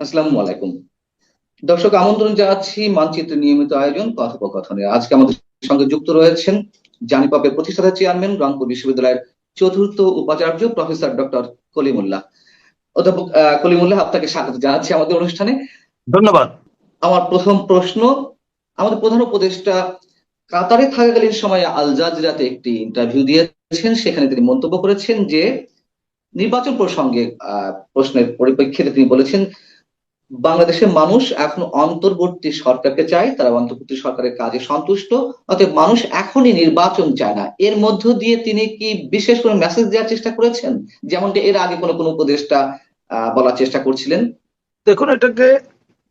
আসসালামু আলাইকুম। দর্শক আমন্ত্রণ জানাচ্ছি মানচিত্র নিয়মিত আয়োজন কথোপকথনে। আজকে আমাদের সঙ্গে যুক্ত রয়েছেন জানিপপের প্রতিষ্ঠাতা চেয়ারম্যান রংপুর বিশ্ববিদ্যালয়ের চতুর্থ উপাচার্য প্রফেসর ডক্টর কলিমুল্লাহ। অধ্যাপক কলিমুল্লাহ আপনাকে স্বাগত জানাচ্ছি আমাদের অনুষ্ঠানে। ধন্যবাদ। আমার প্রথম প্রশ্ন আমাদের প্রধান উপদেষ্টা কাতারে থাকাকালীন সময়ে আল জাজিরাতে একটি ইন্টারভিউ দিয়েছেন। সেখানে তিনি মন্তব্য করেছেন যে নির্বাচন প্রসঙ্গে আহ, প্রশ্নের পরিপ্রেক্ষিতে তিনি বলেছেন বাংলাদেশের মানুষ এখন অন্তর্বর্তী সরকারকে চায়, তারা অন্তর্বর্তী সরকারের কাজে সন্তুষ্ট, অতএব মানুষ এখনই নির্বাচন চায় না। এর মধ্য দিয়ে তিনি কি বিশেষ কোনো মেসেজ দেওয়ার চেষ্টা করেছেন? যেমনটি এর আগে কোনো কোনো উপদেষ্টা বলার চেষ্টা করছিলেন। দেখুন, এটাকে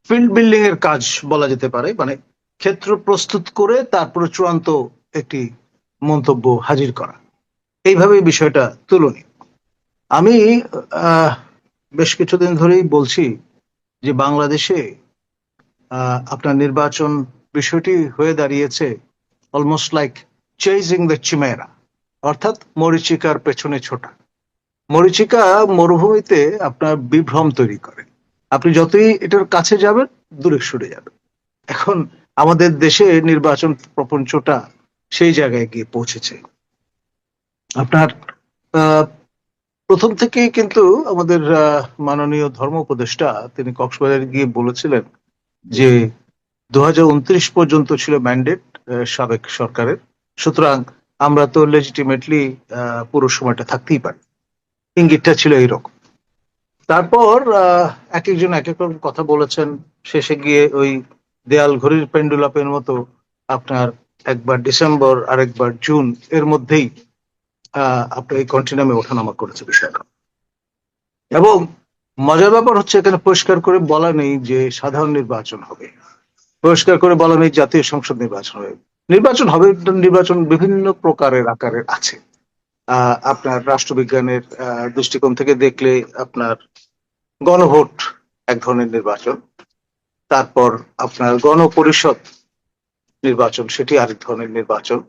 ফিল্ড বিল্ডিং এর কাজ বলা যেতে পারে। মানে ক্ষেত্র প্রস্তুত করে তারপরে চূড়ান্ত একটি মন্তব্য হাজির করা। এইভাবে বিষয়টা তুলনীয়। আমি বেশ কিছুদিন ধরেই বলছি যে বাংলাদেশে আপনার নির্বাচন বিষয়টি হয়ে দাঁড়িয়েছে almost like chasing the chimera অর্থাৎ মরিচিকার পেছনে ছোটা। মরিচিকা মরুভূমিতে আপনার বিভ্রম তৈরি করে। আপনি যতই এটার কাছে যাবেন, দূরে সরে যাবেন। এখন আমাদের দেশে নির্বাচন প্রপঞ্চটা সেই জায়গায় গিয়ে পৌঁছেছে। আপনার প্রথম থেকেই কিন্তু আমাদের মাননীয় ধর্ম উপদেষ্টা তিনি কক্সবাজারে গিয়ে বলেছিলেন যে দুহাজার উনত্রিশ পর্যন্ত ছিল ম্যান্ডেট সাবেক সরকারের। সুতরাং আমরা তো লেজিটিমেটলি পুরো সময়টা থাকতেই পারি। ইঙ্গিতটা ছিল এইরকম। তারপর এক একজন এক এক কথা বলেছেন। শেষে গিয়ে ওই দেয়াল ঘড়ির পেন্ডুলাপের মতো আপনার একবার ডিসেম্বর আর একবার জুন, এর মধ্যেই আপনার এই কন্টিনামে ওঠানামা করেছে বিষয়টা। এবং মজার ব্যাপার হচ্ছে এখানে পরিষ্কার করে বলা নেই যে সাধারণ নির্বাচন হবে। পরিষ্কার করে বলা নেই জাতীয় সংসদ নির্বাচন হবে। নির্বাচন হবে, নির্বাচন বিভিন্ন প্রকারের আকারের আছে। আপনার রাষ্ট্রবিজ্ঞানের দৃষ্টিকোণ থেকে দেখলে আপনার গণভোট এক ধরনের নির্বাচন। তারপর আপনার গণপরিষদ নির্বাচন, সেটি আরেক ধরনের নির্বাচন।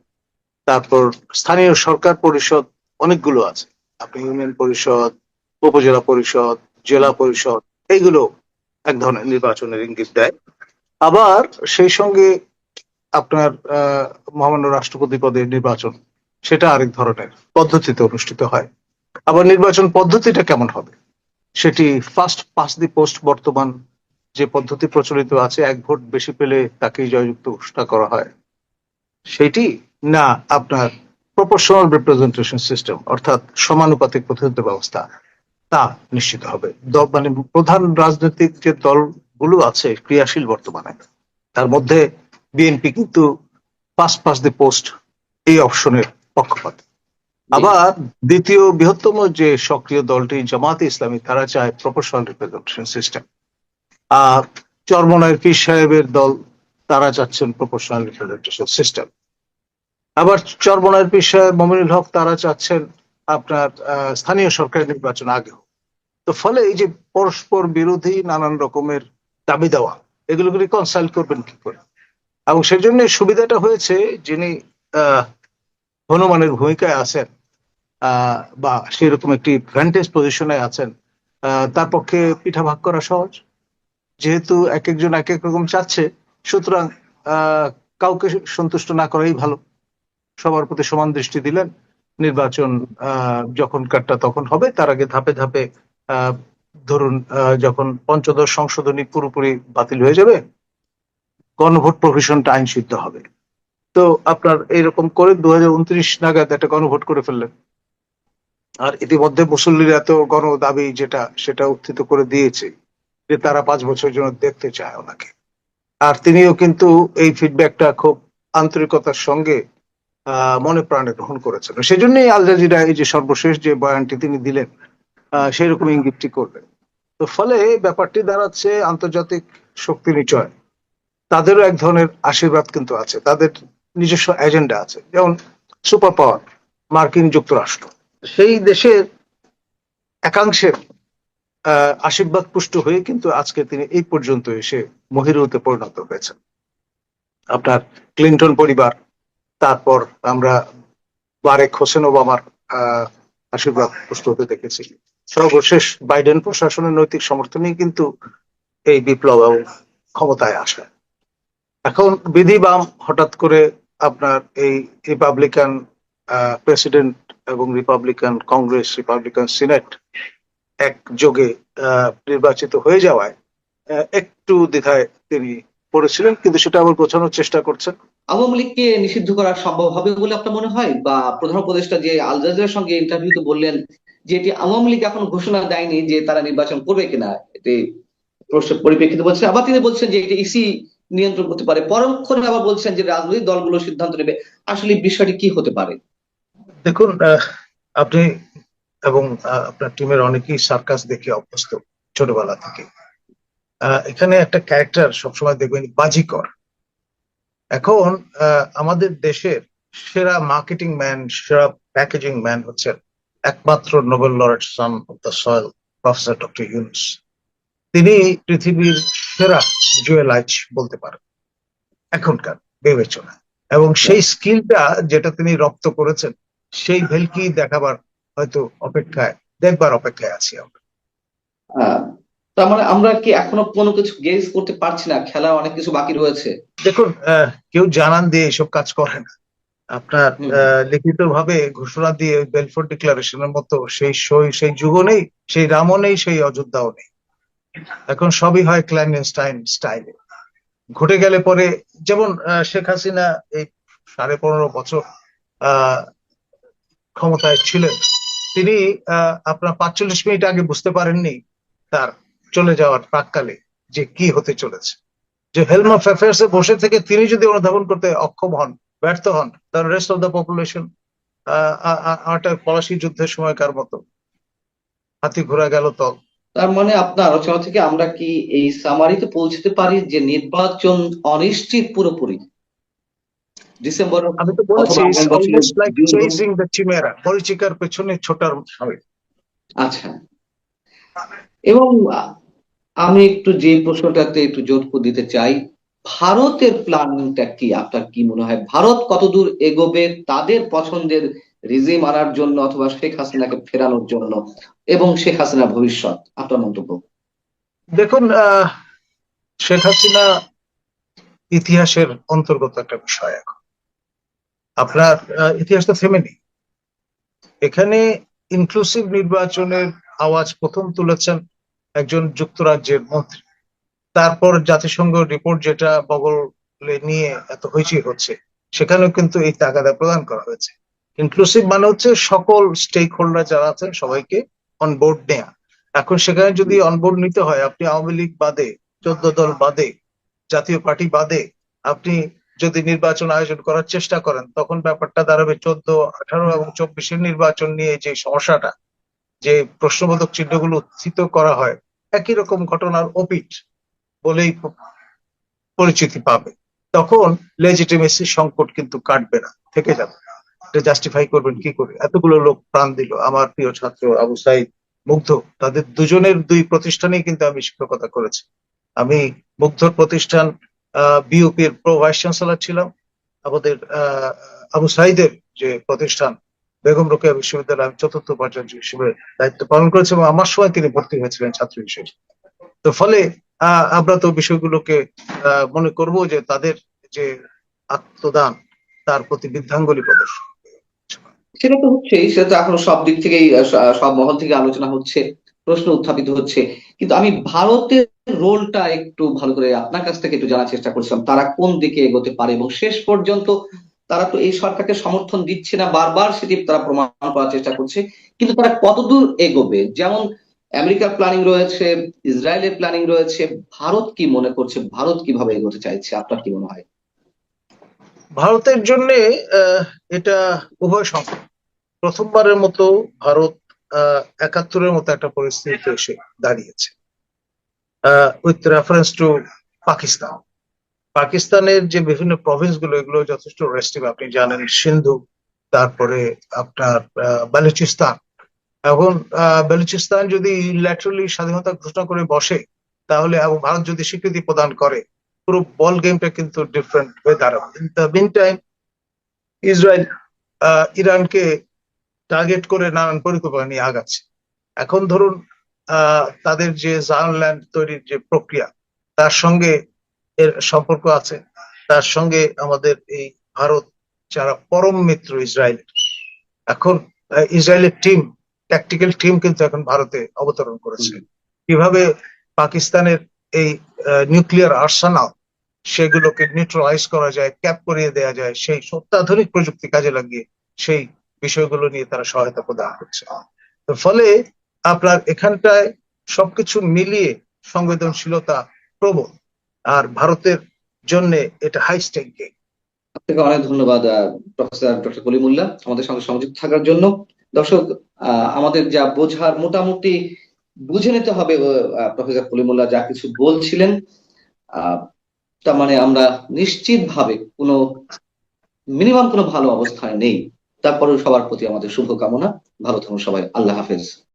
তারপর স্থানীয় সরকার পরিষদ অনেকগুলো আছে। আপনি ইউনিয়ন পরিষদ, উপজেলা পরিষদ, জেলা পরিষদ, এইগুলো এক ধরনের নির্বাচনের ইঙ্গিত দেয়। আবার সেই সঙ্গে আপনার মহামান্য রাষ্ট্রপতি পদের নির্বাচন, সেটা আরেক ধরনের পদ্ধতিতে অনুষ্ঠিত হয়। আবার নির্বাচন পদ্ধতিটা কেমন হবে? সেটি ফার্স্ট পাস দি পোস্ট বর্তমান যে পদ্ধতি প্রচলিত আছে, এক ভোট বেশি পেলে তাকেই জয়যুক্ত ঘোষণা করা হয়। সেটি না আপনার প্রপোর্শনাল রিপ্রেজেন্টেশন সিস্টেম অর্থাৎ সমানুপাতিক প্রতিনিধিত্ব ব্যবস্থা তা নিশ্চিত হবে। মানে প্রধান রাজনৈতিক যে দলগুলো আছে ক্রিয়াশীল বর্তমানে তার মধ্যে বিএনপি কিন্তু পাস পাস দি পোস্ট এই অপশনের পক্ষপাত। আবার দ্বিতীয় বৃহত্তম যে সক্রিয় দলটি জামাতে ইসলামী তারা চায় প্রপোর্শনাল রিপ্রেজেন্টেশন সিস্টেম আর চরমনায়ের পীর সাহেবের দল তারা চাচ্ছেন প্রপোর্শনাল রিপ্রেজেন্টেশন সিস্টেম আবার চরমনায়ের বিষয়ে মমিনুল হক তারা চাচ্ছেন আপনার স্থানীয় সরকারের নির্বাচন আগে তো ফলে এই যে পরস্পর বিরোধী নানান রকমের দাবি দেওয়া, এগুলোকে রিকনসাইল করবেন কি করে? এবং সেজন্য সুবিধাটা হয়েছে যিনি হনুমানের ভূমিকায় আছেন বা সেরকম একটি ভ্যান্টেজ পজিশনে আছেন তার পক্ষে পিঠা ভাগ করা সহজ। যেহেতু এক একজন এক এক রকম চাচ্ছে, সুতরাং কাউকে সন্তুষ্ট না করাই ভালো। সবার প্রতি সমান দৃষ্টি দিলেন। নির্বাচন আহ, যখন কাটটা তখন হবে তার আগে ধাপে ধাপে ধরুন যখন পঞ্চদশ সংশোধনী পুরোপুরি বাতিল হয়ে যাবে গণভোট প্রভিশনটা আইন সিদ্ধ হবে। তো আপনার এইরকম করে দু নাগাদ একটা গণভোট করে ফেললেন। আর ইতিমধ্যে মুসল্লির এত গণ দাবি যেটা সেটা উত্থিত করে দিয়েছে যে তারা পাঁচ বছর জন্য দেখতে চায় ওনাকে। আর তিনিও কিন্তু এই ফিডব্যাকটা খুব আন্তরিকতার সঙ্গে মনে প্রাণে গ্রহণ করেছেন। সেজন্যই আল জাজিরা এই যে সর্বশেষ যে বয়ানটি তিনি দিলেন আহ, সেই রকম ইঙ্গিতটি করবেন তো ফলে ব্যাপারটি দাঁড়াচ্ছে আন্তর্জাতিক শক্তি নিচয়। তাদেরও এক ধরনের আশীর্বাদ কিন্তু আছে। তাদের নিজস্ব এজেন্ডা আছে। যেমন সুপার পাওয়ার মার্কিন যুক্তরাষ্ট্র। সেই দেশের একাংশের আশীর্বাদ পুষ্ট হয়ে কিন্তু আজকে তিনি এই পর্যন্ত এসে মহিরুতে পরিণত হয়েছেন। আপনার ক্লিন্টন পরিবার তারপর আমরা বারেক হোসেন ওবামার আশীর্বাদ পুষ্ট হতে দেখেছি। সর্বশেষ বাইডেন প্রশাসনের নৈতিক সমর্থনেই কিন্তু এই বিপ্লব এবং ক্ষমতায় আসা। এখন বিধি বাম হঠাৎ করে আপনার এই রিপাবলিকান প্রেসিডেন্ট এবং রিপাবলিকান কংগ্রেস, রিপাবলিকান সিনেট একযোগে নির্বাচিত হয়ে যাওয়ায় একটু দ্বিধায় তিনি পড়েছিলেন কিন্তু সেটা আবার গোছানোর চেষ্টা করছেন। আওয়ামী লীগকে নিষিদ্ধ করা সম্ভব হবে বলে আপনার মনে হয়? বা প্রধান উপদেষ্টা যে আল জাজিরার সঙ্গে ইন্টারভিউতে বললেন যে এটি আওয়ামী লীগ এখন ঘোষণা দেয়নি যে তারা নির্বাচন করবে কিনা এটি পরিপ্রেক্ষিতে বলছেন। আবার তিনি বলছেন যে এটি ইসি নিয়ন্ত্রণ করতে পারে। পরক্ষণে আবার বলছেন যে রাজনৈতিক দলগুলো সিদ্ধান্ত নেবে। আসলে বিষয়টি কি হতে পারে? দেখুন আহ, আপনি এবং আহ, আপনার টিমের অনেকেই সার্কাস দেখে অভ্যস্ত ছোটবেলা থেকে। এখানে একটা ক্যারেক্টার সবসময় দেখবেন, বাজিকর। এখন আমাদের দেশের সেরা মার্কেটিং ম্যান সেরা প্যাকেজিং ম্যান হচ্ছেন একমাত্র Nobel laureate son of the soil professor doctor Yunus তিনি পৃথিবীর সেরা জুয়েলাইজ বলতে পারেন, এখনকার বিবেচনা এবং সেই স্কিলটা যেটা তিনি রপ্ত করেছেন, সেই ভেলকি দেখাবার হয়তো অপেক্ষায়, দেখবার অপেক্ষায় আছি আমরা। তার মানে আমরা কি এখনও কোনো কিছু গেজ করতে পারছি না? খেলা অনেক কিছু বাকি রয়েছে। দেখুন কেউ জানান দিয়ে এসব কাজ করে না আপনার। লিখিত ভাবে ঘোষণা দিয়ে বেলফোর ডিক্লারেশনের মতো সেই সই যুগও নেই সেই রামও নেই সেই অযোধ্যাও নেই। এখন সবই হয় ক্ল্যান্ডেনস্টাইন স্টাইলে ঘটে গেলে পরে যেমন শেখ হাসিনা এই সাড়ে পনেরো বছর আহ, ক্ষমতায় ছিলেন। তিনি আহ, আপনার পাঁচচল্লিশ মিনিট আগে বুঝতে পারেননি তার চলে যাওয়ার প্রাককালে যে কি হতে চলেছে। যে হেলম অফ অ্যাফেয়ার্স এ বসে থেকে তিনি যদি অনুধাবন করতে অক্ষম হন ব্যর্থ হন তার rest of the population Palashi যুদ্ধের সময়কার মতো হাতি ঘোরা গেল তল। তার মানে আপনার আলোচনা থেকে আমরা কি এই সামারিতে পৌঁছতে পারি যে নির্বাচন অনিশ্চিত পুরোপুরি? ডিসেম্বর আমি তো বলেছি almost like chasing the chimera পরিচিকার পেছনে ছোটার আচ্ছা। এবং আমি একটু যে প্রশ্নটাতে একটু জোর দিতে চাই ভারতের প্ল্যানিংটা কি? আপনার কি মনে হয়? ভারত কতদূর এগোবে? তাদের পছন্দের রিজিম আনার জন্য অথবা শেখ হাসিনাকে ফেরানোর জন্য এবং শেখ হাসিনার ভবিষ্যৎ? আপনার মন্তব্য? দেখুন শেখ হাসিনা ইতিহাসের অন্তর্গত একটা বিষয় এখন। আপনার আহ, ইতিহাস তো থেমেনি এখানে ইনক্লুসিভ নির্বাচনের আওয়াজ প্রথম তুলেছেন একজন যুক্তরাজ্যের মন্ত্রী। তারপর জাতিসংঘ রিপোর্ট যেটা বগলে নিয়ে এত হইচই হচ্ছে, সেখানেও কিন্তু এই তাগাদা প্রদান করা হয়েছে। ইনক্লুসিভ মানে হচ্ছে সকল স্টেক হোল্ডার যারা আছেন সবাইকে অন বোর্ড নেয়া। এখন সেখানে যদি অনবোর্ড নিতে হয়, আপনি আওয়ামী লীগ বাদে, চোদ্দ দল বাদে, জাতীয় পার্টি বাদে, আপনি যদি নির্বাচন আয়োজন করার চেষ্টা করেন, তখন ব্যাপারটা দাঁড়াবে চোদ্দ, আঠারো এবং চব্বিশের নির্বাচন নিয়ে যে সমস্যাটা, যে প্রশ্নবোধক চিহ্নগুলো উত্থিত করা হয়, একই রকম ঘটনার অপিট বলেই পরিচিতি পাবে। তখন লেজিটিমেসি সংকট কিন্তু কাটবে না, থেকে যাবে। এটা জাস্টিফাই করবেন কি করে? এতগুলো লোক প্রাণ দিল। আমার প্রিয় ছাত্র আবু সাইদ মুগ্ধ, তাদের দুজনের দুই প্রতিষ্ঠানেই কিন্তু আমি শিক্ষকতা করেছি। আমি মুগ্ধর প্রতিষ্ঠান বিউপির প্রো ভাইস চ্যান্সেলর ছিলাম। আমাদের আবু সাইদের যে প্রতিষ্ঠান, বেগম রোকেয়া বিশ্ববিদ্যালয়ে, আমি চতুর্থ উপাচার্য হিসেবে দায়িত্ব পালন করেছি এবং আমার সময় তিনি ভর্তি হয়েছিলেন ছাত্র হিসেবে। তো ফলে আমরা তো বিষয়গুলোকে মনে করব যে তাদের যে আত্মদান, তার প্রতি বৃদ্ধাঙ্গুলি প্রদর্শন সেটা তো হচ্ছেই, সেটা তো এখনও সব দিক থেকেই সব মহল থেকে আলোচনা হচ্ছে। প্রশ্ন উত্থাপিত হচ্ছে। কিন্তু আমি ভারতের রোলটা একটু ভালো করে আপনার কাছ থেকে একটু জানার চেষ্টা করছিলাম, তারা কোন দিকে এগোতে পারে এবং শেষ পর্যন্ত তারা তো এই সরকারকে সমর্থন দিচ্ছে না, বারবার সেটি তারা প্রমাণ করার চেষ্টা করছে। কিন্তু তারা কতদূর এগোবে? যেমন আমেরিকার প্ল্যানিং রয়েছে, ইসরায়েলের প্ল্যানিং রয়েছে, ভারত কি মনে করছে? ভারত কীভাবে এগোতে চাইছে? আপনার কি মনে হয়? ভারতের জন্য এটা উভয় সংকট প্রথমবারের মতো ভারত একাত্তরের মতো একটা পরিস্থিতিতে এসে দাঁড়িয়েছে। With reference to Pakistan. পাকিস্তানের যে বিভিন্ন প্রভিন্সগুলো এগুলো যথেষ্ট রেস্টিভ আপনি জানেন সিন্ধু, তারপরে আপনার বালুচিস্তান। এখন বালুচিস্তান যদি ল্যাটারালি স্বাধীনতা ঘোষণা করে বসে, তাহলে এবং ভারত যদি স্বীকৃতি প্রদান করে, পুরো বল গেমটা কিন্তু ডিফারেন্ট হয়ে দাঁড়াবে। ইসরায়েল ইরানকে টার্গেট করে নানান পরিকল্পনা নিয়ে আগাচ্ছে। এখন ধরুন আহ, তাদের যে জার্নল্যান্ড তৈরির যে প্রক্রিয়া তার সঙ্গে এর সম্পর্ক আছে। তার সঙ্গে আমাদের এই ভারত যারা পরম মিত্র ইসরায়েল এখন ইসরায়েলের টিম ট্যাকটিক্যাল টিম কিন্তু এখন ভারতে অবতরণ করেছে। কীভাবে পাকিস্তানের এই নিউক্লিয়ার আর্সানাল সেগুলোকে নিউট্রালাইজ করা যায় ক্যাপ করিয়ে দেওয়া যায় সেই অত্যাধুনিক প্রযুক্তি কাজে লাগিয়ে সেই বিষয়গুলো নিয়ে তারা সহায়তা প্রদান করছে। তো ফলে আপনার এখানটায় সবকিছু মিলিয়ে সংবেদনশীলতা প্রবল। আর ভারতের জন্য এটা হাই স্টেক গেম আপনাকে অনেক ধন্যবাদ প্রফেসর ডক্টর কলিমুল্লাহ আমাদের সঙ্গে সংযুক্ত থাকার জন্য। দর্শক আমাদের যা বোঝার মোটামুটি বুঝে নিতে হবে প্রফেসর কলিমুল্লাহ যা কিছু বলছিলেন। তার মানে আমরা নিশ্চিতভাবে কোনো মিনিমাম কোনো ভালো অবস্থায় নেই। তারপরেও সবার প্রতি আমাদের শুভকামনা। ভালো থাকুন সবাই। আল্লাহ হাফেজ।